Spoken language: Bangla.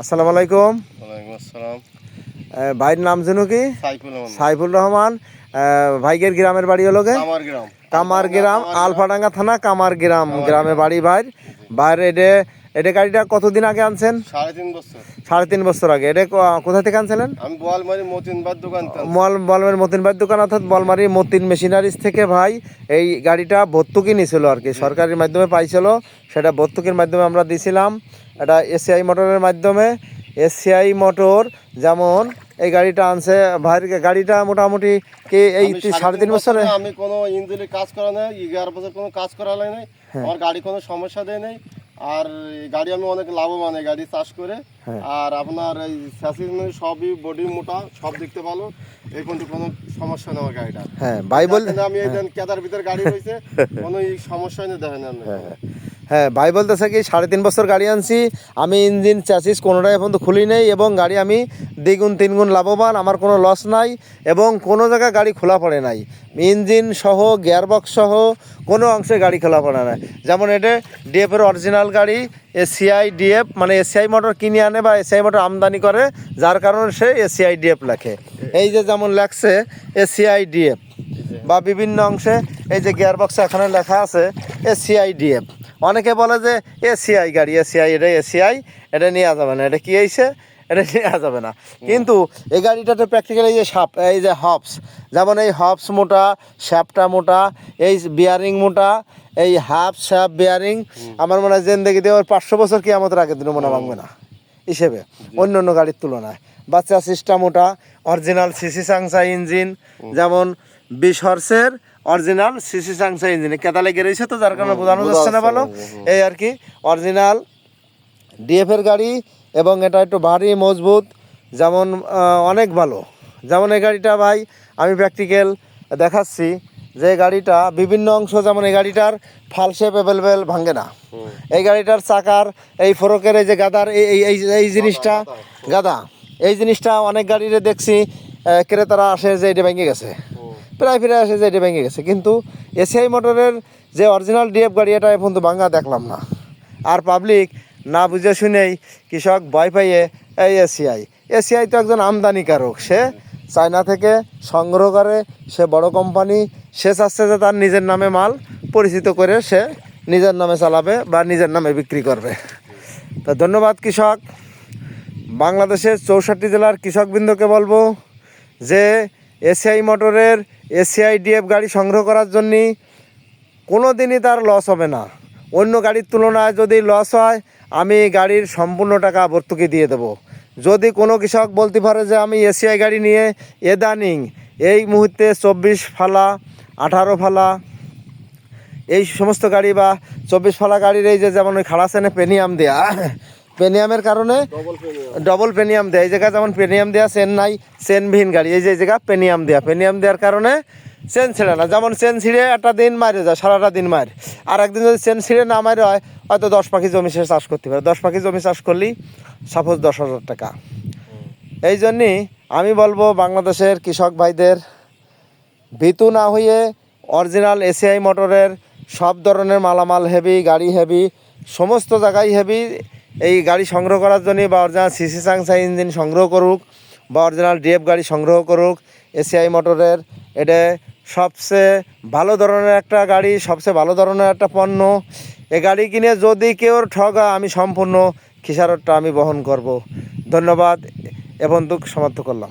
আসসালামু আলাইকুম। ভাইয়ের নাম যেন কি? সাইফুল রহমান। ভাইগের গ্রামের বাড়ি হলো গে? কামার গ্রাম। আলফাডাঙ্গা থানা কামার গ্রাম গ্রামে বাড়ি ভাইয়ের। ভাইয়ের এটা এটা গাড়িটা কতদিন আগে আনছেন? সাড়ে তিন বছর। সাড়ে তিন বছর আগে। এটা কোথা থেকে আনছিলেন? আমি বোয়ালমারি মতিনবার দোকান মল বলমের মতিন ভাইয়ের দোকান অর্থাৎ বলমারি মতিন মেশিনারিজ থেকে ভাই এই গাড়িটা ভর্তুকি নিয়েছিল আর কি। সরকারের মাধ্যমে পাইছিল সেটা ভর্তুকির মাধ্যমে আমরা দিছিলাম। এটা এসিআই মোটরের মাধ্যমে। এসিআই মোটর যেমন এই গাড়িটা আনছে। ভাইয়ের গাড়িটা মোটামুটি কি এই সাড়ে তিন বছরে? আমি কোনো ইঞ্জিনে কাজ করা নাই এগারো বছর কোনো কাজ করা নাই নাই। হ্যাঁ। আমার গাড়ি কোনো সমস্যা দেয় নাই। আর গাড়ি আমি অনেক লাভবান এই গাড়ি চাষ করে। হ্যাঁ। আর আপনার এই স্যাসিস মানে সবই বডি মোটা সব দেখতে ভালো। এই পর্যন্ত কোনো সমস্যা নেই আমার গাড়িটা হ্যাঁ ভাই বল আমি এই দেন কেদার ভিতর গাড়ি হয়েছে কোনো সমস্যা নেই দেখেন আপনি। হ্যাঁ ভাই বলতেছে কি, সাড়ে তিন বছর গাড়ি আনছি, আমি ইঞ্জিন চ্যাসিস কোনোটাই এখন তো খুলি নেই এবং গাড়ি আমি দ্বিগুণ, তিনগুণ লাভবান, আমার কোনো লস নাই এবং কোনো জায়গায় গাড়ি খোলা পড়ে নাই। ইঞ্জিন সহ গিয়ারবক্স সহ, কোনো অংশে গাড়ি খোলা পড়ে না যেমন এটা ডিএফের অরিজিনাল গাড়ি এসিআই ডিএফ মানে এসিআই মোটর কিনে আনে বা এসিআই মোটর আমদানি করে, যার কারণে সে এসিআই ডিএফ লেখে। এই যে যেমন লেখছে এসিআই ডিএফ বা বিভিন্ন অংশে এই যে গিয়ারবক্সে এখানে লেখা আছে এসিআই ডিএফ অনেকে বলে যে এসিআই গাড়ি এসিআই এটা এসিআই এটা নেওয়া যাবে না। এটা কি হয়েছে? এটা নেওয়া যাবে না। কিন্তু এই গাড়িটা গাড়িটাতে প্র্যাকটিক্যালি যে সাপ এই যে হবস যেমন এই হবস মোটা শ্যাপটা মোটা এই বিয়ারিং মোটা এই হাফ শ্যাপ বিয়ারিং আমার মনে হয় জেন্দেগি দিয়ে ওর পাঁচশো বছর কি আমাদের আগের দিনও মনে ভাঙবে না হিসেবে। অন্য অন্য গাড়ির তুলনায়। বাচ্চা সিস্টেম ওটা অরিজিনাল সিসি সাংসা ইঞ্জিন যেমন বিশ হর্সের অরিজিনাল সিসি সাংসা ইঞ্জিন। কেতা লেগে রয়েছে তো যার কারণে বোঝানো যাচ্ছে না ভালো। এই আর কি অরিজিনাল ডিএফের গাড়ি এবং এটা একটু ভারী মজবুত যেমন অনেক ভালো। যেমন এই গাড়িটা ভাই আমি প্র্যাকটিক্যাল দেখাচ্ছি যে গাড়িটা বিভিন্ন অংশ যেমন এই গাড়িটার ফাল শেপ অ্যাভেলেবেল ভাঙে না। এই গাড়িটার চাকার এই ফরকের এই যে গাদার এই এই- এই এই জিনিসটা গাদা এই জিনিসটা অনেক গাড়িতে দেখছি ক্রেতারা আসে যে এটা ভেঙে গেছে। প্রায় ফিরে আসে যে এটা ভেঙে গেছে। কিন্তু এসিআই মোটরের যে অরিজিনাল ডিএফ গাড়ি, এটা এখন তো ভাঙা দেখলাম না। আর পাবলিক না বুঝে শুনেই কৃষক ভয় পাইয়ে এই এসিআই। এসিআই তো একজন আমদানিকারক। সে চায়না থেকে সংগ্রহ করে, সে বড় কোম্পানি সে চাচ্ছে যে তার নিজের নামে মাল পরিচিত করে সে নিজের নামে চালাবে বা নিজের নামে বিক্রি করবে। তো ধন্যবাদ কৃষক। বাংলাদেশের চৌষট্টি জেলার কৃষকবৃন্দকে বলব যে এসিআই মোটরের এসিআই ডিএফ গাড়ি সংগ্রহ করার জন্যে কোনো দিনই তার লস হবে না। অন্য গাড়ির তুলনায় যদি লস হয়, আমি গাড়ির সম্পূর্ণ টাকা ভর্তুকি দিয়ে দেবো। যদি কোনো কৃষক বলতে পারে যে, আমি এসিআই গাড়ি নিয়ে এদানিং এই মুহূর্তে চব্বিশ ফালা, আঠারো ফালা, এই সমস্ত গাড়ি বা চব্বিশ ফালা গাড়ির এই যে যেমন ওই খাড়াসেনে পেনিয়াম দেয়া পেনিয়ামের কারণে ডবল প্রিমিয়াম দেয়। এই জায়গায় যেমন পেনিয়াম দেওয়া চেন নাই চেনবিহীন গাড়ি। এই যে জায়গা পেনিয়াম দেওয়া পেনিয়াম দেওয়ার কারণে চেন ছিঁড়ে না। যেমন চেন ছিঁড়ে একটা দিন মারে যায়, সারাটা দিন মার আর একদিন যদি চেন ছিঁড়ে না মারে হয়, হয়তো দশ পাখি জমি সে চাষ করতে পারে। দশ পাখি জমি চাষ করলেই সাপোজ দশ হাজার টাকা। এই জন্যই আমি বলব বাংলাদেশের কৃষক ভাইদের, ভীতু না হয়ে অরিজিনাল এসিআই মোটরের সব ধরনের মালামাল হেভি গাড়ি হেভি সমস্ত জায়গায় হেভি এই গাড়ি সংগ্রহ করার জন্য বা অরিজিনাল সিসি সাংসা ইঞ্জিন সংগ্রহ করুক বা অরিজিনাল ডিএফ গাড়ি সংগ্রহ করুক এসিআই মোটরের, এটা সবচেয়ে ভালো ধরনের একটা গাড়ি, সবচেয়ে ভালো ধরনের একটা পণ্য। এ গাড়ি কিনে যদি কেউ ঠগা, আমি সম্পূর্ণ খিসারতটা আমি বহন করব। ধন্যবাদ এবং দুঃখ সমাপ্ত করলাম।